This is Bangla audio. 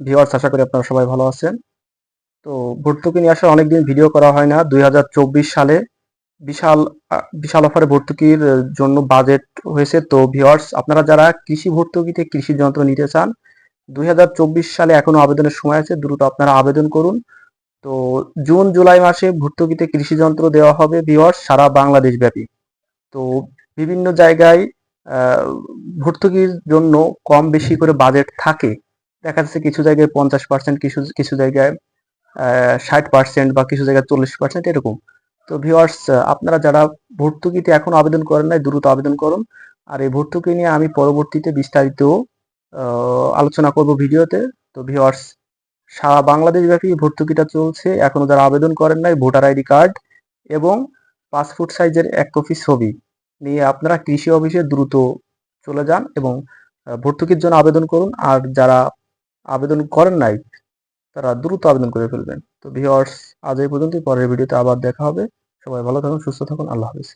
ভিউয়ার্স আশা করি আপনারা সবাই ভালো আছেন। তো ভর্তুকি নিয়ে আসলে অনেকদিন ভিডিও করা হয় না। দুই হাজার চব্বিশ সালে বিশাল বিশাল অফারে ভর্তুকির জন্য বাজেট হয়েছে। তো ভিওয়ার্স আপনারা যারা কৃষি ভর্তুকিতে কৃষি যন্ত্র নিতে চান দু হাজার চব্বিশ সালে এখনও আবেদনের সময় আছে, দ্রুত আপনারা আবেদন করুন। তো জুন, জুলাই মাসে ভর্তুকিতে কৃষি যন্ত্র দেওয়া হবে ভিওয়ার্স সারা বাংলাদেশ ব্যাপী। তো বিভিন্ন জায়গায় ভর্তুকির জন্য কম বেশি করে বাজেট থাকে। দেখা যাচ্ছে কিছু জায়গায় পঞ্চাশ পার্সেন্ট কিছু কিছু জায়গায় ষাট পার্সেন্ট বা কিছু জায়গায় চল্লিশ পার্সেন্ট এরকম। তো ভিওয়ার্স আপনারা যারা ভর্তুকিতে এখন আবেদন করেন নাই, দ্রুত আবেদন করুন। আর এই ভর্তুকি নিয়ে আমি পরবর্তীতে বিস্তারিত আলোচনা করব ভিডিওতে। তো ভিউয়ার্স সারা বাংলাদেশ ব্যাপী ভর্তুকিটা চলছে। এখনও যারা আবেদন করেন নাই, ভোটার আইডি কার্ড এবং পাসপোর্ট সাইজের এক কপি ছবি নিয়ে আপনারা কৃষি অফিসে দ্রুত চলে যান এবং ভর্তুকির জন্য আবেদন করুন। আর যারা আবেদন করেন নাই, তারা দ্রুত আবেদন করে ফেলবেন। তো ভিওয়ার্স আজ এই পর্যন্তই। পরের ভিডিওতে আবার দেখা হবে। সবাই ভালো থাকুন, সুস্থ থাকুন। আল্লাহ হাফিজ।